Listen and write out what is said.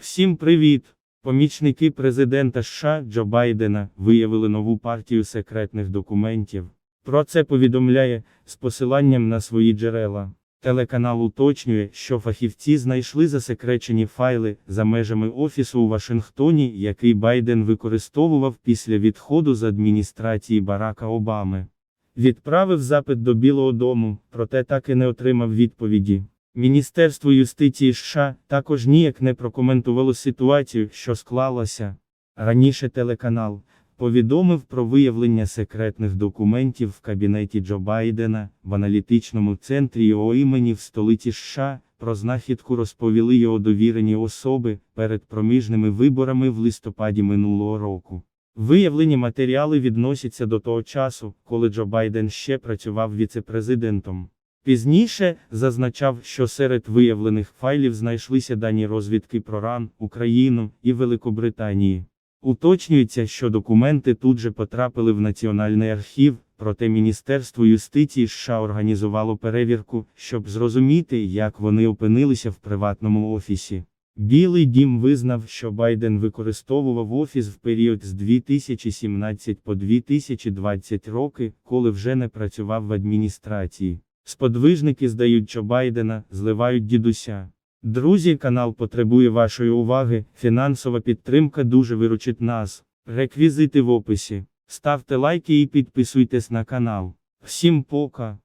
Всім привіт! Помічники президента США Джо Байдена виявили нову партію секретних документів. Про це повідомляє з посиланням на свої джерела. Телеканал уточнює, що фахівці знайшли засекречені файли за межами офісу у Вашингтоні, який Байден використовував після відходу з адміністрації Барака Обами. Відправив запит до Білого Дому, проте так і не отримав відповіді. Міністерство юстиції США також ніяк не прокоментувало ситуацію, що склалася. Раніше телеканал повідомив про виявлення секретних документів в кабінеті Джо Байдена в аналітичному центрі його імені в столиці США. Про знахідку розповіли його довірені особи перед проміжними виборами в листопаді минулого року. Виявлені матеріали відносяться до того часу, коли Джо Байден ще працював віцепрезидентом. Пізніше зазначав, що серед виявлених файлів знайшлися дані розвідки про РАН, Україну і Великобританії. Уточнюється, що документи тут же потрапили в Національний архів, проте Міністерство юстиції США організувало перевірку, щоб зрозуміти, як вони опинилися в приватному офісі. Білий дім визнав, що Байден використовував офіс в період з 2017 по 2020 роки, коли вже не працював в адміністрації. Сподвижники здають Джо Байдена, зливають дідуся. Друзі, канал потребує вашої уваги, фінансова підтримка дуже виручить нас. Реквізити в описі. Ставте лайки і підписуйтесь на канал. Всім пока!